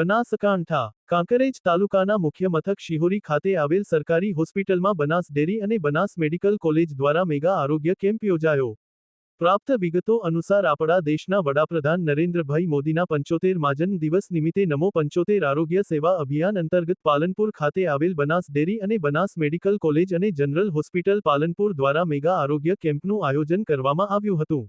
બનાસકાંઠા, કાંકરેજ તાલુકાના મુખ્ય મથક શિહોરી ખાતે આવેલ સરકારી હોસ્પિટલમાં બનાસ ડેરી અને બનાસ મેડિકલ કોલેજ દ્વારા મેગા આરોગ્ય કેમ્પ યોજાયો. પ્રાપ્ત વિગતો અનુસાર આપણા દેશના વડાપ્રધાન નરેન્દ્રભાઈ મોદીના પંચોતેર માજન દિવસ નિમિત્તે નમો પંચોતેર આરોગ્ય સેવા અભિયાન અંતર્ગત પાલનપુર ખાતે આવેલ બનાસ ડેરી અને બનાસ મેડિકલ કોલેજ અને જનરલ હોસ્પિટલ પાલનપુર દ્વારા મેગા આરોગ્ય કેમ્પનું આયોજન કરવામાં આવ્યું હતું.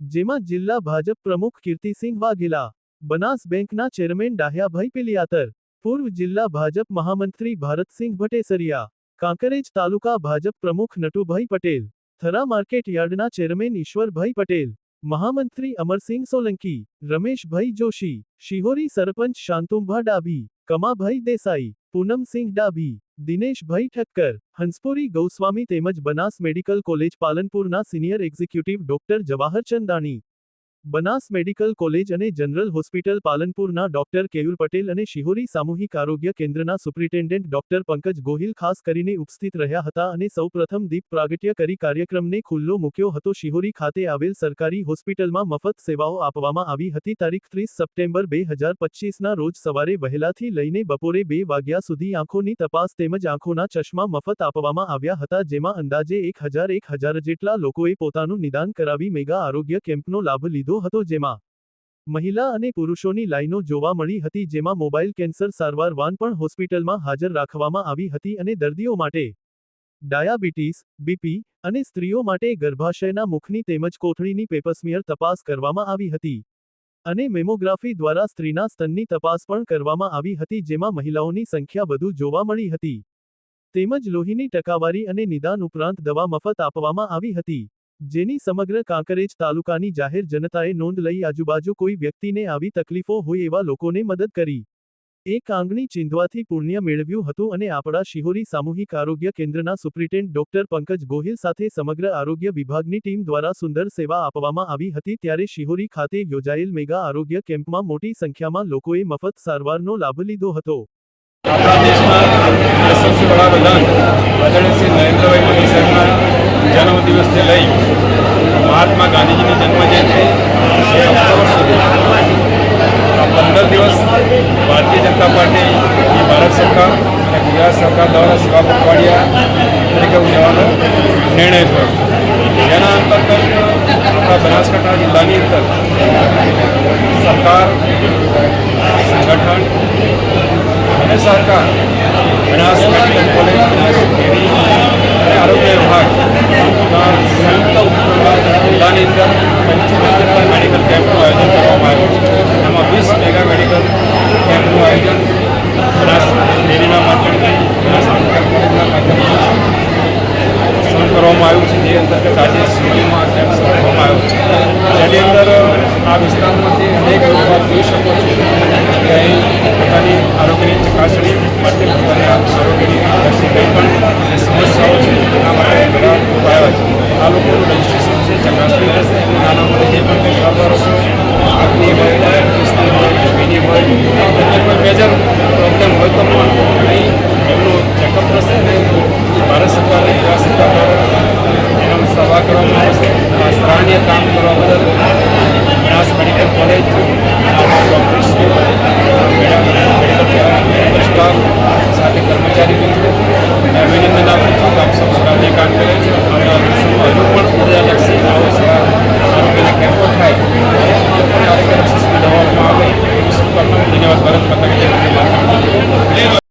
જેમાં જિલ્લા ભાજપ પ્રમુખ કીર્તિસિંહ વાઘેલા બનાસ બેંકના ચેરમેન ડાહ્યાભાઈ પેલિયાતર પૂર્વ જિલ્લા ભાજપ મહામંત્રી ભારતસિંહ ભટેસરિયા કાંકરેજ તાલુકા ભાજપ પ્રમુખ નટુભાઈ પટેલ થરા માર્કેટ યાર્ડના ચેરમેન ઈશ્વરભાઈ પટેલ મહામંત્રી અમરસિંહ સોલંકી રમેશભાઈ જોશી શિહોરી સરપંચ શાંતુંભા ડાભી કમાભાઈ દેસાઈ પૂનમસિંહ ડાભી દિનેશભાઈ ઠક્કર હંસપુરી ગૌસ્વામી તેમજ Banas medical college પાલનપુરના senior executive doctor Jawahar Chandani Banas medical college અને જનરલ હોસ્પિટલ પાલનપુરના ડોક્ટર કેયુર પટેલ અને શિહોરી સામૂહિક આરોગ્ય કેન્દ્રના સુપ્રિન્ટેન્ડન્ટ ડોક્ટર પંકજ ગોહિલ ખાસ કરીને ઉપસ્થિત રહ્યા હતા અને સૌપ્રથમ દીપ પ્રાગટ્ય કરી કાર્યક્રમને ખુલ્લો મૂક્યો હતો. શિહોરી ખાતે આવેલ સરકારી હોસ્પિટલમાં મફત સેવાઓ આપવામાં આવી હતી. તારીખ ત્રીસ સપ્ટેમ્બર બે હજાર પચીસના રોજ સવારે વહેલાથી લઈને બપોરે બે વાગ્યા સુધી આંખોની તપાસ તેમજ આંખોના ચશ્મા મફત આપવામાં આવ્યા હતા, જેમાં અંદાજે એક હજાર એક હજાર જેટલા લોકોએ પોતાનું નિદાન કરાવી મેગા આરોગ્ય કેમ્પનો લાભ લીધો હતો જેમાં મહિલા અને પુરુષોની લાઈનો જોવા મળી હતી જેમાં મોબાઈલ કેન્સર સારવાર વાન પણ હોસ્પિટલમાં હાજર રાખવામાં આવી હતી અને દર્દીઓ માટે ડાયાબિટીસ, બીપી અને સ્ત્રીઓ માટે ગર્ભાશયના મુખની તેમજ કોથળીની પેપસ્મિયર તપાસ કરવામાં આવી હતી અને મેમોગ્રાફી દ્વારા સ્ત્રીના સ્તનની તપાસ પણ કરવામાં આવી હતી જેમાં મહિલાઓની સંખ્યા વધુ જોવા મળી હતી. તેમજ લોહીની ટકાવારી અને નિદાન ઉપરાંત દવા મફત આપવામાં આવી હતી. જેની સમગ્ર કાંકરેજ તાલુકાની જાહેર જનતાએ નોંધ લઈ આજુબાજુ કોઈ વ્યક્તિને આવી તકલીફો હોય એવા લોકોને મદદ કરી. એક આંગણી ચીંધવાથી પુણ્ય મેળવ્યું હતું અને આપણા શિહોરી સામૂહિક આરોગ્ય કેન્દ્રના સુપ્રિન્ટેન્ડ ડોક્ટર પંકજ ગોહિલ સાથે સમગ્ર આરોગ્ય વિભાગની ટીમ દ્વારા સુંદર સેવા આપવામાં આવી હતી ત્યારે શિહોરી ખાતે યોજાયેલ મેગા આરોગ્ય કેમ્પમાં મોટી સંખ્યામાં લોકોએ મફત સારવારનો લાભ લીધો હતો. આપણા દેશમાં સૌથી વડાપ્રધાન પ્રધાન શ્રી નરેન્દ્રભાઈ મોદી લઈ મહાત્મા ગાંધીજીની જન્મજયંતિ ઓક્ટોબર સુધી. પંદર દિવસ ભારતીય જનતા પાર્ટી ભારત સરકાર અને ગુજરાત સરકાર દ્વારા સેવા પખવાડિયા તરીકે ઉજવવાનો નિર્ણય થયો. જેના અંતર્ગત આપણા બનાસકાંઠા જિલ્લાની અંદર સરકાર, સંગઠન અને સરકાર, બનાસ કોલેજ અને આરોગ્ય વિભાગ સંયુક્ત ઉપક્રમમાં જિલ્લાની અંદર પંચોતેર જેટલા મેડિકલ કેમ્પનું આયોજન કરવામાં આવ્યું છે એમાં વીસ મેગા મેડિકલ કેમ્પનું આયોજન બનાસ કરવામાં આવ્યું છે જે અંતર્ગત આજે સિવિલમાં કેમ્પ કરવામાં આવ્યો છે જેની અંદર આ વિસ્તારમાંથી અનેક લોકો જોઈ શકો છો કે પોતાની આરોગ્યની ચકાસણી માટે પોતાની આરોગ્યની લક્ષી કંઈ પણ સમસ્યાઓ છે તેના માટે ઘણા લોકો છે આ લોકોનું રજિસ્ટ્રેશન છે ચકાસણી થશે અને નાના મોટી જે પણ કંઈ સારવારો છે આંખની હોય ડાયાબિટીસની હોય બીપીની હોય એટલે કોઈ મેજર પ્રોબ્લેમ હોય તો પણ અહીં એમનું ચેકઅપ થશે અને ભારત સરકાર અને ગુજરાત સરકાર દ્વારા એનો સભા કરવામાં આવશે આ સરાહનીય કામ કરવા બદલ બનાસ મેડિકલ કોલેજ ડૉક્ટર્સની મેડિકલ સ્ટાફ સાથે કર્મચારી મિત્રો, અભિનંદન આપું છું આપ સૌ સરાહનીય કામ કરે છે. દિવસોમાં હજુ પણ ઉર્જાલક્ષી આવો આરોગ્યના કેમ્પો થાય. અને સુવિધાઓ આપવામાં આવે. એવી શુભકામનાઓ ધન્યવાદ. ભારત કી.